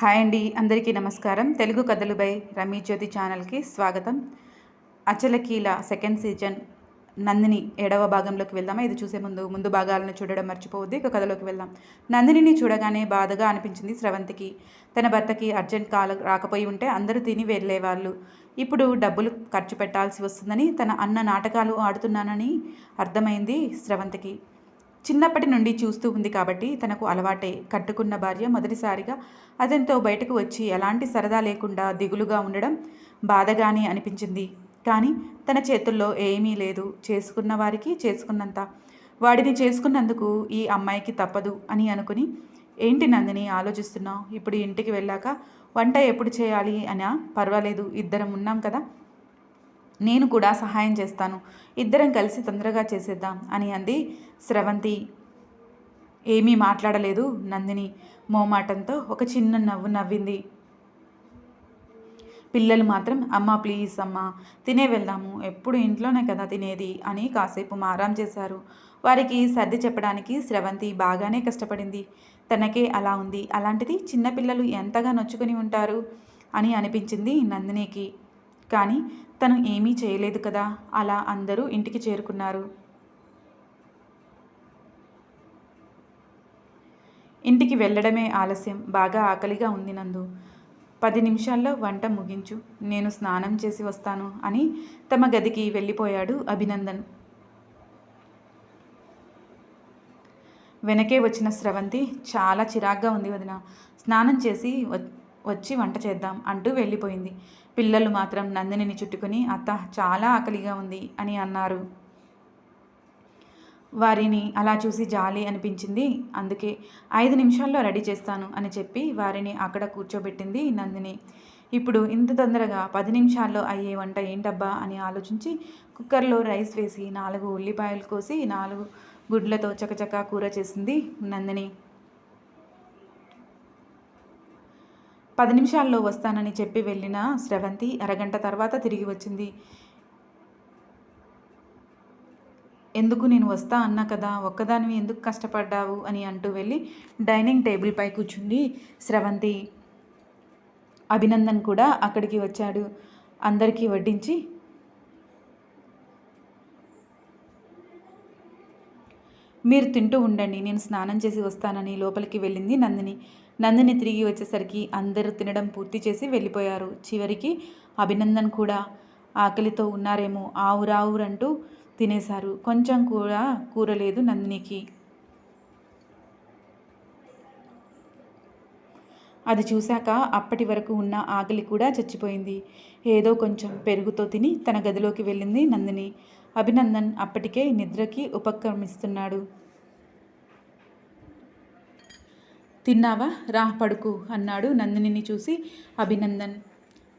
Hi అండి అందరికీ నమస్కారం. తెలుగు కథలు బై రమీ జ్యోతి ఛానల్కి స్వాగతం. అచలకీల సెకండ్ సీజన్ నందిని ఏడవ భాగంలోకి వెళ్దామా? ఇది చూసే ముందు ముందు భాగాలను చూడడం మర్చిపోవద్దు. ఇక కథలోకి వెళ్దాం. నందినిని చూడగానే బాధగా అనిపించింది స్రవంతికి. తన భర్తకి అర్జెంట్ కాల రాకపోయి ఉంటే అందరూ తిని వెళ్ళేవాళ్ళు. ఇప్పుడు డబ్బులు ఖర్చు పెట్టాల్సి వస్తుందని తన అన్న నాటకాలు ఆడుతున్నానని అర్థమైంది స్రవంతికి. చిన్నప్పటి నుండి చూస్తూ ఉంది కాబట్టి తనకు అలవాటే. కట్టుకున్న భార్య మొదటిసారిగా అతనితో బయటకు వచ్చి ఎలాంటి సరదా లేకుండా దిగులుగా ఉండడం బాధగానే అనిపించింది. కానీ తన చేతుల్లో ఏమీ లేదు. చేసుకున్న వారికి చేసుకున్నంత. వాడిని చేసుకున్నందుకు ఈ అమ్మాయికి తప్పదు అని అనుకుని ఏంటి నందిని ఆలోచిస్తున్నావు? ఇప్పుడు ఇంటికి వెళ్ళాక వంట ఎప్పుడు చేయాలి? అనా పర్వాలేదు ఇద్దరం ఉన్నాం కదా. నేను కూడా సహాయం చేస్తాను. ఇద్దరం కలిసి తొందరగా చేసేద్దాం అని అంది స్రవంతి. ఏమీ మాట్లాడలేదు నందిని. మోమాటంతో ఒక చిన్న నవ్వు నవ్వింది. పిల్లలు మాత్రం అమ్మ ప్లీజ్ అమ్మ తినే వెళ్దాము. ఎప్పుడు ఇంట్లోనే కదా తినేది అని కాసేపు మారాం చేశారు. వారికి సర్ది చెప్పడానికి స్రవంతి బాగానే కష్టపడింది. తనకే అలా ఉంది. అలాంటిది చిన్నపిల్లలు ఎంతగా నొచ్చుకొని ఉంటారు అని అనిపించింది నందినికి. కానీ తను ఏమీ చేయలేదు కదా? అలా అందరూ ఇంటికి చేరుకున్నారు. ఇంటికి వెళ్ళడమే ఆలస్యం. బాగా ఆకలిగా ఉంది నందు. పది నిమిషాల్లో వంట ముగించు. నేను స్నానం చేసి వస్తాను అని తమ గదికి వెళ్ళిపోయాడు అభినందన్. వెనకే వచ్చిన స్రవంతి చాలా చిరాగ్గా ఉంది వదిన. స్నానం చేసి వచ్చి వంట చేద్దాం అంటూ వెళ్ళిపోయింది. పిల్లలు మాత్రం నందినిని చుట్టుకుని అత్త చాలా ఆకలిగా ఉంది అని అన్నారు. వారిని అలా చూసి జాలి అనిపించింది. అందుకే ఐదు నిమిషాల్లో రెడీ చేస్తాను అని చెప్పి వారిని అక్కడ కూర్చోబెట్టింది నందిని. ఇప్పుడు ఇంత తొందరగా పది నిమిషాల్లో అయ్యే వంట ఏంటబ్బా అని ఆలోచించి కుక్కర్లో రైస్ వేసి నాలుగు ఉల్లిపాయలు కోసి నాలుగు గుడ్లతో చకచకా కూర చేసింది నందిని. పది నిమిషాల్లో వస్తానని చెప్పి వెళ్ళిన స్రవంతి అరగంట తర్వాత తిరిగి వచ్చింది. ఎందుకు నేను వస్తా అన్నా కదా ఒక్కదానివి ఎందుకు కష్టపడ్డావు అని అంటూ వెళ్ళి డైనింగ్ టేబుల్పై కూర్చుంది స్రవంతి. అభినందన్ కూడా అక్కడికి వచ్చాడు. అందరికీ వడ్డించి మీరు తింటూ ఉండండి నేను స్నానం చేసి వస్తానని లోపలికి వెళ్ళింది నందిని. నందిని తిరిగి వచ్చేసరికి అందరూ తినడం పూర్తి చేసి వెళ్ళిపోయారు. చివరికి అభినందన్ కూడా ఆకలితో ఉన్నారేమో ఆవురావురంటూ తినేశారు. కొంచెం కూడా కూరలేదు నందినికి. అది చూశాక అప్పటి వరకు ఉన్న ఆకలి కూడా చచ్చిపోయింది. ఏదో కొంచెం పెరుగుతో తిని తన గదిలోకి వెళ్ళింది నందిని. అభినందన్ అప్పటికే నిద్రకి ఉపక్రమిస్తున్నాడు. తిన్నావా? రా పడుకు అన్నాడు నందినిని చూసి అభినందన్.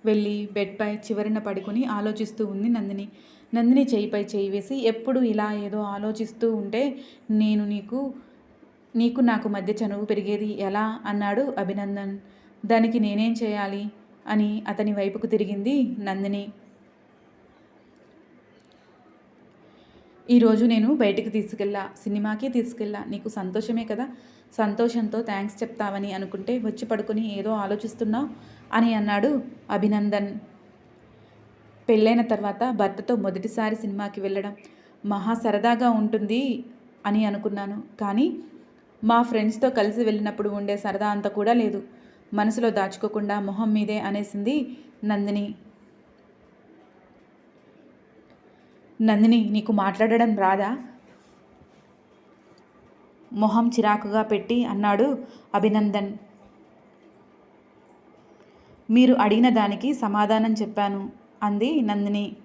వెళ్ళి బెడ్పై చివరిన పడుకుని ఆలోచిస్తూ ఉంది నందిని. నందిని చేయిపై చేయి వేసి ఎప్పుడు ఇలా ఏదో ఆలోచిస్తూ ఉంటే నేను నీకు నీకు నాకు మధ్య చనువు పెరిగేది ఎలా? అన్నాడు అభినందన్. దానికి నేనేం చేయాలి? అని అతని వైపుకు తిరిగింది నందిని. ఈరోజు నేను బయటికి తీసుకెళ్ళా సినిమాకి తీసుకెళ్ళా. నీకు సంతోషమే కదా? సంతోషంతో థ్యాంక్స్ చెప్తావని అనుకుంటే వచ్చి పడుకొని ఏదో ఆలోచిస్తున్నావు అని అన్నాడు అభినందన్. పెళ్ళైన తర్వాత భర్తతో మొదటిసారి సినిమాకి వెళ్ళడం మహా సరదాగా ఉంటుంది అని అనుకున్నాను. కానీ మా ఫ్రెండ్స్తో కలిసి వెళ్ళినప్పుడు ఉండే సరదా అంత కూడా లేదు. మనసులో దాచుకోకుండా మొహం మీదే అనేసింది నందిని. నందిని నీకు మాట్లాడడం రాదా? మొహం చిరాకుగా పెట్టి అన్నాడు అభినందన్. మీరు అడిగిన దానికి సమాధానం చెప్పాను అంది నందిని.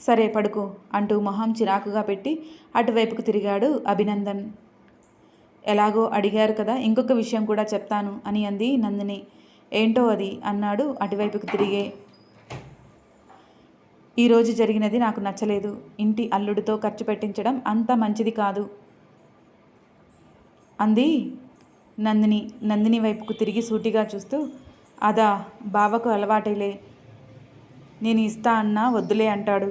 సరే పడుకో అంటూ మొహం చిరాకుగా పెట్టి అటువైపుకు తిరిగాడు అభినందన్. ఎలాగో అడిగారు కదా ఇంకొక విషయం కూడా చెప్తాను అని అంది నందిని. ఏంటో అది అన్నాడు అటువైపుకు తిరిగే ఈరోజు జరిగినది నాకు నచ్చలేదు. ఇంటి అల్లుడితో ఖర్చు పెట్టించడం అంత మంచిది కాదు. అంది నందిని. నందిని వైపుకు తిరిగి సూటిగా చూస్తూ అదా బావకు అలవాటేలే. నేను ఇస్తా అన్నా వద్దులే అంటాడు.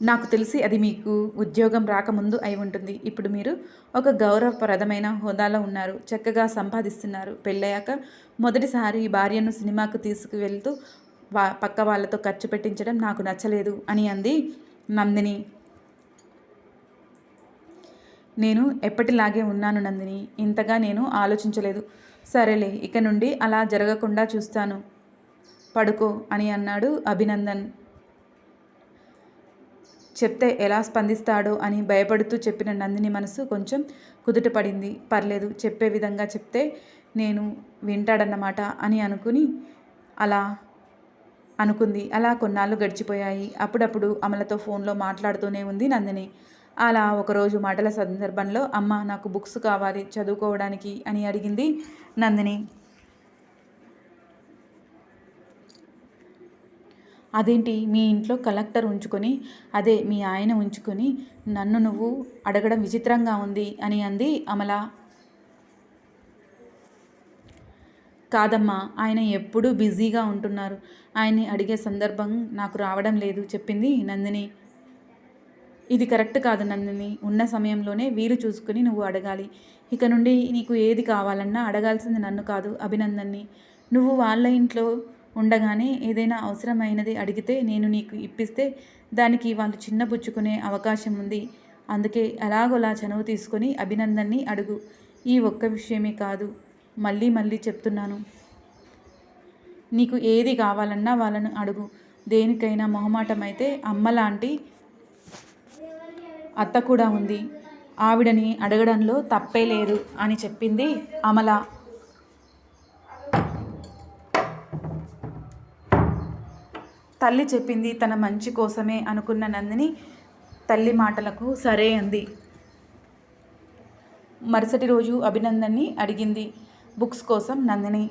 నాకు తెలిసి అది మీకు ఉద్యోగం రాకముందు అయి ఉంటుంది. ఇప్పుడు మీరు ఒక గౌరవప్రదమైన హోదాలో ఉన్నారు. చక్కగా సంపాదిస్తున్నారు. పెళ్ళయ్యాక మొదటిసారి భార్యను సినిమాకు తీసుకువెళ్తూ వా పక్క వాళ్ళతో ఖర్చు పెట్టించడం నాకు నచ్చలేదు అని అంది నందిని. నేను ఎప్పటిలాగే ఉన్నాను నందిని. ఇంతగా నేను ఆలోచించలేదు. సరేలే ఇక నుండి అలా జరగకుండా చూస్తాను. పడుకో అని అన్నాడు అభినందన్. చెప్తే ఎలా స్పందిస్తాడో అని భయపడుతూ చెప్పిన నందిని మనసు కొంచెం కుదుటపడింది. పర్లేదు చెప్పే విధంగా చెప్తే నేను వింటాడన్నమాట అని అనుకుని అలా అనుకుంది. అలా కొన్నాళ్ళు గడిచిపోయాయి. అప్పుడప్పుడు అమలతో ఫోన్లో మాట్లాడుతూనే ఉంది నందిని. అలా ఒకరోజు మాటల సందర్భంలో అమ్మ నాకు బుక్స్ కావాలి చదువుకోవడానికి అని అడిగింది నందిని. అదేంటి? మీ ఇంట్లో కలెక్టర్ ఉంచుకొని అదే మీ ఆయన ఉంచుకొని నన్ను నువ్వు అడగడం విచిత్రంగా ఉంది అని అంది అమల. కాదమ్మా ఆయన ఎప్పుడూ బిజీగా ఉంటున్నారు. ఆయన్ని అడిగే సందర్భం నాకు రావడం లేదు చెప్పింది నందిని. ఇది కరెక్ట్ కాదు నందిని. ఉన్న సమయంలోనే వీలు చూసుకుని నువ్వు అడగాలి. ఇక నుండి నీకు ఏది కావాలన్నా అడగాల్సింది నన్ను కాదు అభినందన్ని. నువ్వు వాళ్ళ ఇంట్లో ఉండగానే ఏదైనా అవసరమైనది అడిగితే నేను నీకు ఇప్పిస్తే దానికి వాళ్ళు చిన్నపుచ్చుకునే అవకాశం ఉంది. అందుకే ఎలాగోలా చనువు తీసుకొని అభినందన్ని అడుగు. ఈ ఒక్క విషయమే కాదు. మళ్ళీ మళ్ళీ చెప్తున్నాను. నీకు ఏది కావాలన్నా వాళ్ళను అడుగు. దేనికైనా మొహమాటం అయితే అమ్మ లాంటి అత్త కూడా ఉంది. ఆవిడని అడగడంలో తప్పే లేదు అని చెప్పింది అమల. తల్లి చెప్పింది తన మంచి కోసమే అనుకున్న నందిని తల్లి మాటలకు సరే అంది. మరుసటి రోజు అభినందన్ని అడిగింది. బుక్స్ కోసం నందిని.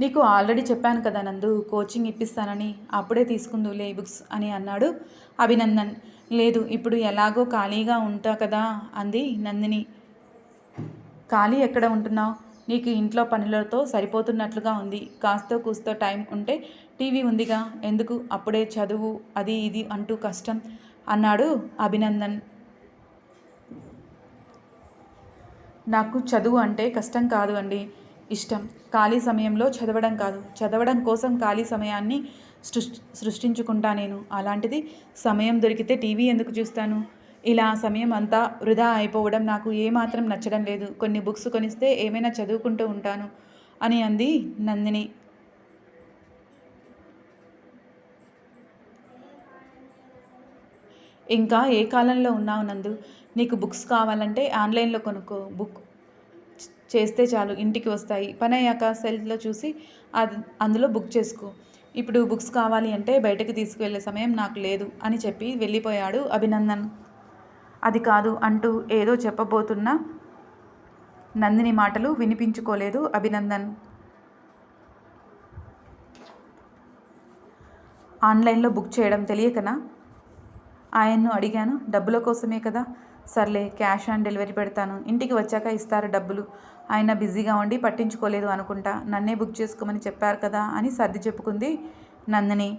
నీకు ఆల్రెడీ చెప్పాను కదా నందు కోచింగ్ ఇప్పిస్తానని అప్పుడే తీసుకుందులే బుక్స్ అని అన్నాడు అభినందన్. లేదు ఇప్పుడు ఎలాగో ఖాళీగా ఉంటా కదా అంది నందిని. ఖాళీ ఎక్కడ ఉంటున్నావు? నీకు ఇంట్లో పనులతో సరిపోతున్నట్లుగా ఉంది. కాస్తో కూస్తో టైం ఉంటే టీవీ ఉందిగా ఎందుకు? అప్పుడే చదువు అది ఇది అంటూ కష్టం అన్నాడు అభినందన్. నాకు చదువు అంటే కష్టం కాదు అండి ఇష్టం. ఖాళీ సమయంలో చదవడం కాదు. చదవడం కోసం ఖాళీ సమయాన్ని సృష్టించుకుంటా నేను. అలాంటిది సమయం దొరికితే టీవీ ఎందుకు చూస్తాను? ఇలా సమయం అంతా వృధా అయిపోవడం నాకు ఏమాత్రం నచ్చడం లేదు. కొన్ని బుక్స్ కొనిస్తే ఏమైనా చదువుకుంటూ ఉంటాను అని అంది నందిని. ఇంకా ఏ కాలంలో ఉన్నావు నందు? నీకు బుక్స్ కావాలంటే ఆన్లైన్లో కొనుక్కో. బుక్ చేస్తే చాలు ఇంటికి వస్తాయి. పని అయ్యాక సెల్ఫ్లో చూసి అది అందులో బుక్ చేసుకో. ఇప్పుడు బుక్స్ కావాలి అంటే బయటకు తీసుకువెళ్ళే సమయం నాకు లేదు అని చెప్పి వెళ్ళిపోయాడు అభినందన్. అది కాదు అంటూ ఏదో చెప్పబోతున్న నందిని మాటలు వినిపించుకోలేదు అభినందన్. ఆన్లైన్లో బుక్ చేయడం తెలియకనా? ఆయన్ను అడిగాను. డబ్బుల కోసమే కదా సర్లే క్యాష్ ఆన్ డెలివరీ పెడతాను. ఇంటికి వచ్చాక ఇస్తారు డబ్బులు. ఆయన బిజీగా ఉండి పట్టించుకోలేదు అనుకుంటా. నన్నే బుక్ చేసుకోమని చెప్పారు కదా అని సర్ది చెప్పుకుంది నందిని.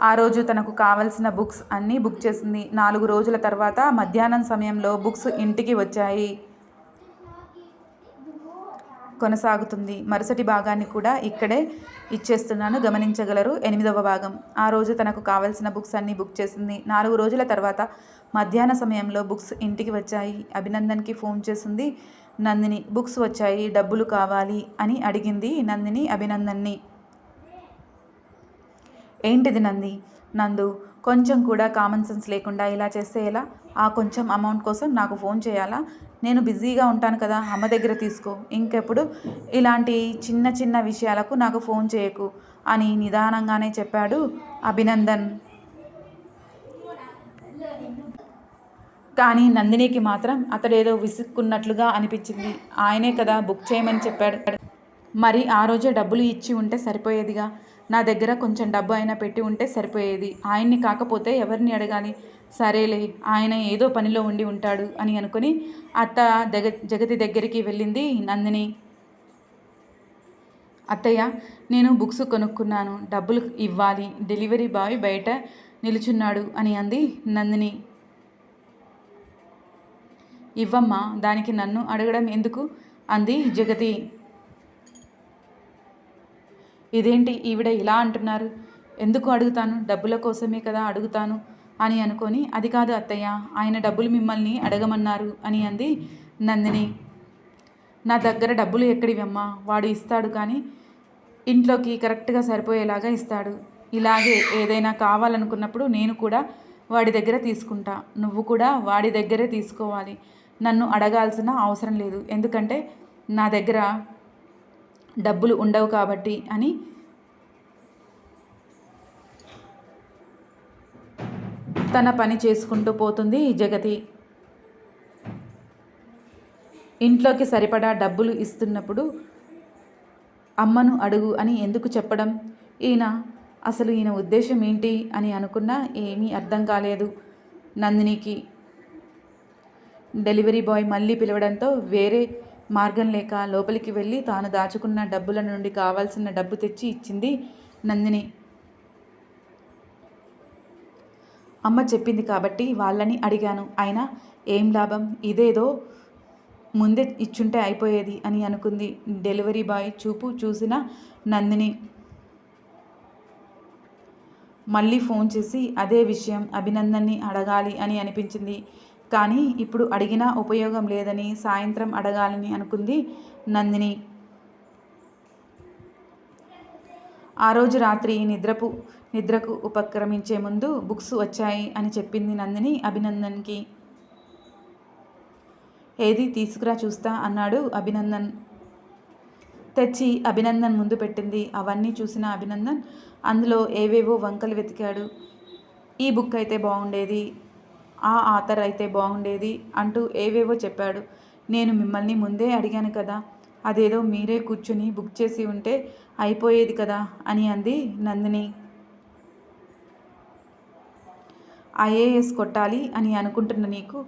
ఆ రోజు తనకు కావలసిన బుక్స్ అన్నీ బుక్ చేసింది. నాలుగు రోజుల తర్వాత మధ్యాహ్నం సమయంలో బుక్స్ ఇంటికి వచ్చాయి. కొనసాగుతుంది. మరుసటి భాగాన్ని కూడా ఇక్కడే ఇచ్చేస్తున్నాను. గమనించగలరు. ఎనిమిదవ భాగం. ఆ రోజు తనకు కావలసిన బుక్స్ అన్నీ బుక్ చేసింది. నాలుగు రోజుల తర్వాత మధ్యాహ్న సమయంలో బుక్స్ ఇంటికి వచ్చాయి. అభినందన్కి ఫోన్ చేసింది. నందిని బుక్స్ వచ్చాయి. డబ్బులు కావాలి అని అడిగింది నందిని అభినందన్ని. ఏంటిది నంది? నందు కొంచెం కూడా కామన్ సెన్స్ లేకుండా ఇలా చేస్తే ఎలా? ఆ కొంచెం అమౌంట్ కోసం నాకు ఫోన్ చేయాలా? నేను బిజీగా ఉంటాను కదా అమ్మ దగ్గర తీసుకో. ఇంకెప్పుడు ఇలాంటి చిన్న చిన్న విషయాలకు నాకు ఫోన్ చేయకు అని నిదానంగానే చెప్పాడు అభినందన్. కానీ నందినికి మాత్రం అతడేదో విసుక్కున్నట్లుగా అనిపించింది. ఆయనే కదా బుక్ చేయమని చెప్పాడు. మరి ఆ రోజే డబ్బులు ఇచ్చి ఉంటే సరిపోయేదిగా? నా దగ్గర కొంచెం డబ్బు అయినా పెట్టి ఉంటే సరిపోయేది. ఆయన్ని కాకపోతే ఎవరిని అడగాలి? సరేలే ఆయన ఏదో పనిలో ఉండి ఉంటాడు అని అనుకుని అత్త జగ జగతి దగ్గరికి వెళ్ళింది నందిని. అత్తయ్య నేను బుక్స్ కొనుక్కున్నాను. డబ్బులు ఇవ్వాలి. డెలివరీ బాయ్ బయట నిలుచున్నాడు అని అంది నందిని. ఇవ్వమ్మా దానికి నన్ను అడగడం ఎందుకు? అంది జగతి. ఇదేంటి ఈవిడ ఇలా అంటున్నారు? ఎందుకు అడుగుతాను? డబ్బుల కోసమే కదా అడుగుతాను? అని అనుకొని అది కాదు అత్తయ్య ఆయన డబ్బులు మిమ్మల్ని అడగమన్నారు అని అంది నందిని. నా దగ్గర డబ్బులు ఎక్కడివమ్మా? వాడు ఇస్తాడు కానీ ఇంట్లోకి కరెక్ట్గా సరిపోయేలాగా ఇస్తాడు. ఇలాగే ఏదైనా కావాలనుకున్నప్పుడు నేను కూడా వాడి దగ్గర తీసుకుంటా. నువ్వు కూడా వాడి దగ్గరే తీసుకోవాలి. నన్ను అడగాల్సిన అవసరం లేదు. ఎందుకంటే నా దగ్గర డబ్బులు ఉండవు కాబట్టి అని తన పని చేసుకుంటూ పోతుంది జగతి. ఇంట్లోకి సరిపడా డబ్బులు ఇస్తున్నప్పుడు అమ్మను అడుగు అని ఎందుకు చెప్పడం? ఈయన అసలు ఈయన ఉద్దేశం ఏంటి అని అనుకున్నా ఏమీ అర్థం కాలేదు. నందినికి డెలివరీ బాయ్ మళ్ళీ పిలవడంతో వేరే మార్గం లేక లోపలికి వెళ్ళి తాను దాచుకున్న డబ్బుల నుండి కావాల్సిన డబ్బు తెచ్చి ఇచ్చింది నందిని. అమ్మ చెప్పింది కాబట్టి వాళ్ళని అడిగాను. అయినా ఏం లాభం? ఇదేదో ముందే ఇచ్చుంటే అయిపోయేది అని అనుకుంది డెలివరీ బాయ్ చూపు చూసిన నందిని. మళ్ళీ ఫోన్ చేసి అదే విషయం అభినందన్ని అడగాలి అని అనిపించింది. కానీ ఇప్పుడు అడిగినా ఉపయోగం లేదని సాయంత్రం అడగాలని అనుకుంది నందిని. ఆ రోజు రాత్రి నిద్రపు నిద్రకు ఉపక్రమించే ముందు బుక్స్ వచ్చాయి అని చెప్పింది నందిని అభినందన్కి. ఏది తీసుకురా చూస్తా అన్నాడు అభినందన్. తెచ్చి అభినందన్ ముందు పెట్టింది. అవన్నీ చూసిన అభినందన్ అందులో ఏవేవో వంకలు వెతికాడు. ఈ బుక్ అయితే బాగుండేది. ఆ ఆథర్ అయితే బాగుండేది అంటూ ఏవేవో చెప్పాడు. నేను మిమ్మల్ని ముందే అడిగాను కదా అదేదో మీరే కూర్చుని బుక్ చేసి ఉంటే అయిపోయేది కదా అని అంది నందిని. ఐఏఎస్ కొట్టాలి అని అనుకుంటున్న నీకు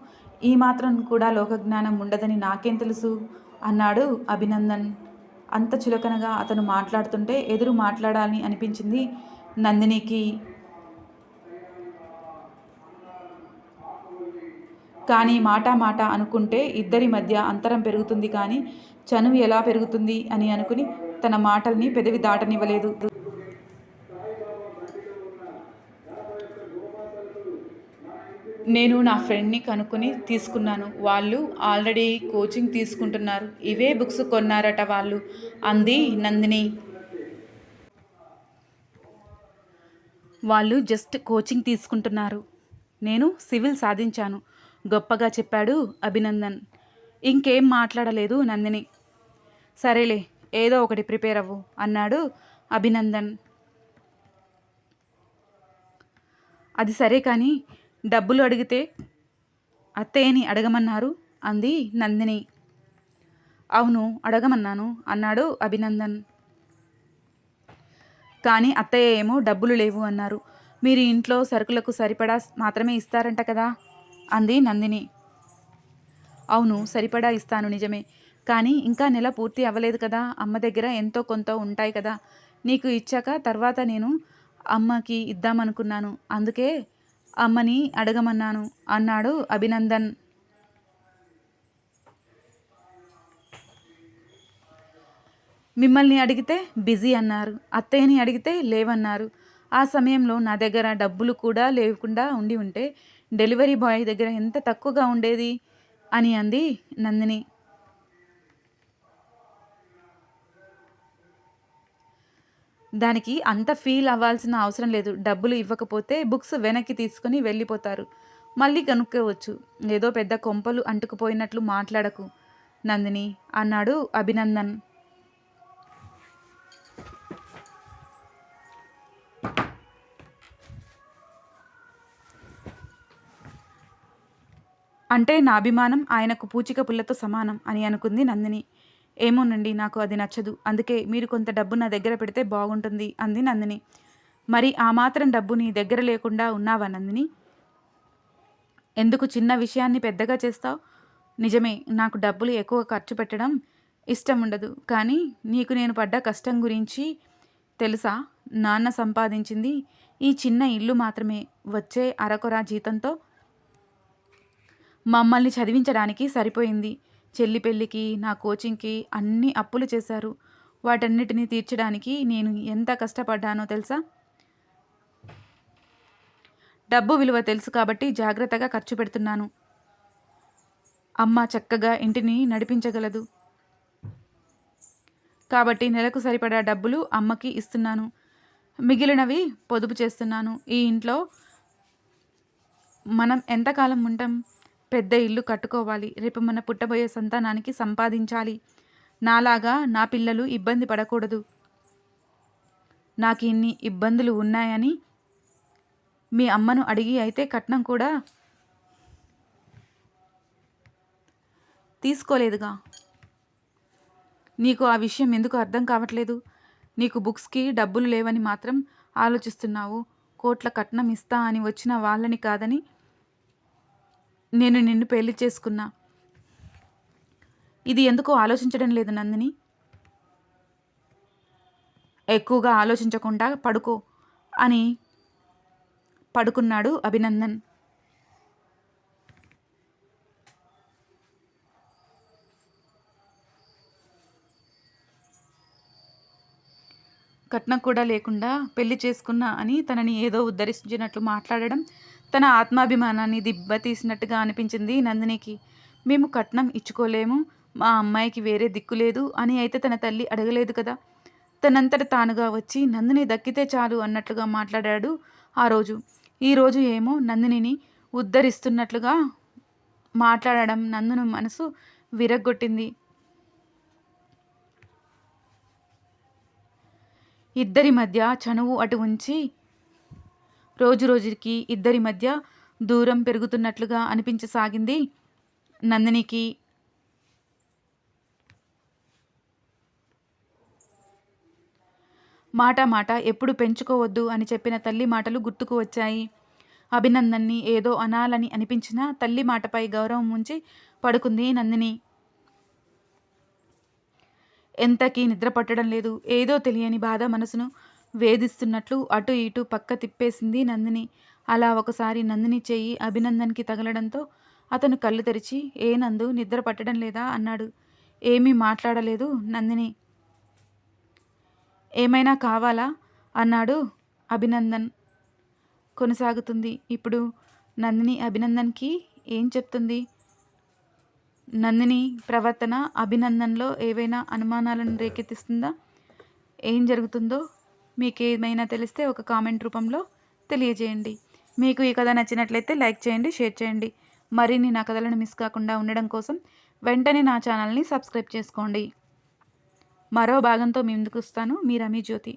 ఈ మాత్రం కూడా లోకజ్ఞానం ఉండదని నాకేం తెలుసు అన్నాడు అభినందన్. అంత చులకనగా అతను మాట్లాడుతుంటే ఎదురు మాట్లాడాలని అనిపించింది నందినికి. కానీ మాట మాట అనుకుంటే ఇద్దరి మధ్య అంతరం పెరుగుతుంది కానీ చనువు ఎలా పెరుగుతుంది అని అనుకుని తన మాటల్ని పెదవి దాటనివ్వలేదు. నేను నా ఫ్రెండ్ని కనుక్కొని తీసుకున్నాను. వాళ్ళు ఆల్రెడీ కోచింగ్ తీసుకుంటున్నారు. ఇవే బుక్స్ కొన్నారట వాళ్ళు. అంది నందిని. వాళ్ళు జస్ట్ కోచింగ్ తీసుకుంటున్నారు. నేను సివిల్ సాధించాను. గొప్పగా చెప్పాడు అభినందన్. ఇంకేం మాట్లాడలేదు నందిని. సరేలే ఏదో ఒకటి ప్రిపేర్ అవ్వు అన్నాడు అభినందన్. అది సరే కానీ డబ్బులు అడిగితే అత్తయ్యని అడగమన్నారు అంది నందిని. అవును అడగమన్నాను అన్నాడు అభినందన్. కానీ అత్తయ్య ఏమో డబ్బులు లేవు అన్నారు. మీరు ఇంట్లో సరుకులకు సరిపడా మాత్రమే ఇస్తారంట కదా. అంది నందిని. అవును సరిపడా ఇస్తాను నిజమే. కానీ ఇంకా నెల పూర్తి అవ్వలేదు కదా అమ్మ దగ్గర ఎంతో కొంత ఉంటాయి కదా. నీకు ఇచ్చాక తర్వాత నేను అమ్మకి ఇద్దామనుకున్నాను. అందుకే అమ్మని అడగమన్నాను అన్నాడు అభినందన్. మిమ్మల్ని అడిగితే బిజీ అన్నారు అత్తయ్యని అడిగితే లేవన్నారు. ఆ సమయంలో నా దగ్గర డబ్బులు కూడా లేకుండా ఉండి ఉంటే డెలివరీ బాయ్ దగ్గర ఎంత తక్కువగా ఉండేది? అని అంది నందిని. దానికి అంత ఫీల్ అవ్వాల్సిన అవసరం లేదు. డబ్బులు ఇవ్వకపోతే బుక్స్ వెనక్కి తీసుకొని వెళ్ళిపోతారు. మళ్ళీ కనుక్కోవచ్చు. ఏదో పెద్ద కొంపలు అంటుకుపోయినట్లు మాట్లాడకు నందిని అన్నాడు అభినందన్. అంటే నా అభిమానం ఆయనకు పూచిక పుల్లతో సమానం అని అనుకుంది నందిని. ఏమోనండి నాకు అది నచ్చదు. అందుకే మీరు కొంత డబ్బు నా దగ్గర పెడితే బాగుంటుంది అంది నందిని. మరి ఆ మాత్రం డబ్బు నీ దగ్గర లేకుండా ఉన్నావా నందిని? ఎందుకు చిన్న విషయాన్ని పెద్దగా చేస్తావు? నిజమే నాకు డబ్బులు ఎక్కువ ఖర్చు పెట్టడం ఇష్టం ఉండదు. కానీ నీకు నేను పడ్డ కష్టం గురించి తెలుసా? నాన్న సంపాదించింది ఈ చిన్న ఇల్లు మాత్రమే. వచ్చే అరకొరా జీతంతో మమ్మల్ని చదివించడానికి సరిపోయింది. చెల్లి పెళ్ళికి నా కోచింగ్కి అన్ని అప్పులు చేశారు. వాటన్నిటిని తీర్చడానికి నేను ఎంత కష్టపడ్డానో తెలుసా? డబ్బు విలువ తెలుసు కాబట్టి జాగ్రత్తగా ఖర్చు పెడుతున్నాను. అమ్మ చక్కగా ఇంటిని నడిపించగలదు. కాబట్టి నెలకు సరిపడా డబ్బులు అమ్మకి ఇస్తున్నాను. మిగిలినవి పొదుపు చేస్తున్నాను. ఈ ఇంట్లో మనం ఎంతకాలం ఉంటాం? పెద్ద ఇల్లు కట్టుకోవాలి. రేపు మన పుట్టబోయే సంతానానికి సంపాదించాలి. నాలాగా నా పిల్లలు ఇబ్బంది పడకూడదు. నాకు ఇన్ని ఇబ్బందులు ఉన్నాయని మీ అమ్మను అడిగి అయితే కట్నం కూడా తీసుకోలేదుగా. నీకు ఆ విషయం ఎందుకు అర్థం కావట్లేదు? నీకు బుక్స్కి డబ్బులు లేవని మాత్రం ఆలోచిస్తున్నావు. కోట్ల కట్నం ఇస్తా అని వచ్చిన వాళ్ళని కాదని నేను నిన్ను పెళ్ళి చేసుకున్నా. ఇది ఎందుకు ఆలోచించడం లేదు నందిని. ఎక్కువగా ఆలోచించకుండా పడుకో అని పడుకున్నాడు అభినందన్. కట్నం కూడా లేకుండా పెళ్ళి చేసుకున్నా అని తనని ఏదో ఉద్ధరించినట్లు మాట్లాడడం తన ఆత్మాభిమానాన్ని దెబ్బతీసినట్టుగా అనిపించింది నందినికి. మేము కట్నం ఇచ్చుకోలేము మా అమ్మాయికి వేరే దిక్కు లేదు అని అయితే తన తల్లి అడగలేదు కదా. తనంతట తానుగా వచ్చి నందిని దక్కితే చాలు అన్నట్లుగా మాట్లాడాడు ఆ రోజు. ఈరోజు ఏమో నందినిని ఉద్ధరిస్తున్నట్లుగా మాట్లాడడం నందును మనసు విరగ్గొట్టింది. ఇద్దరి మధ్య చనువు అటు ఉంచి రోజు రోజుకి ఇద్దరి మధ్య దూరం పెరుగుతున్నట్లుగా అనిపించసాగింది నందినికి. మాట మాట ఎప్పుడు పెంచుకోవద్దు అని చెప్పిన తల్లి మాటలు గుర్తుకు వచ్చాయి. అభినందన్ని ఏదో అనాలని అనిపించినా తల్లి మాటపై గౌరవం ఉంచి పడుకుంది నందిని. ఎంతకీ నిద్ర పట్టడం లేదు ఏదో తెలియని బాధ మనసును వేధిస్తున్నట్లు అటు ఇటు పక్క తిప్పేసింది నందిని. అలా ఒకసారి నందిని చేయి అభినందన్కి తగలడంతో అతను కళ్ళు తెరిచి ఏ నందు నిద్ర పట్టడం లేదా? అన్నాడు. ఏమీ మాట్లాడలేదు నందిని. ఏమైనా కావాలా? అన్నాడు అభినందన్. కొనసాగుతుంది. ఇప్పుడు నందిని అభినందన్కి ఏం చెప్తుంది? నందిని ప్రవర్తన అభినందన్లో ఏవైనా అనుమానాలను రేకెత్తిస్తుందా? ఏం జరుగుతుందో మీకు ఏమైనా తెలిస్తే ఒక కామెంట్ రూపంలో తెలియజేయండి. మీకు ఈ కథ నచ్చినట్లయితే లైక్ చేయండి షేర్ చేయండి. మరిన్ని నా కథలను మిస్ కాకుండా ఉండడం కోసం వెంటనే నా ఛానల్ని సబ్స్క్రైబ్ చేసుకోండి. మరో భాగంతో మీ ముందుకు వస్తాను. మీ రమీ జ్యోతి.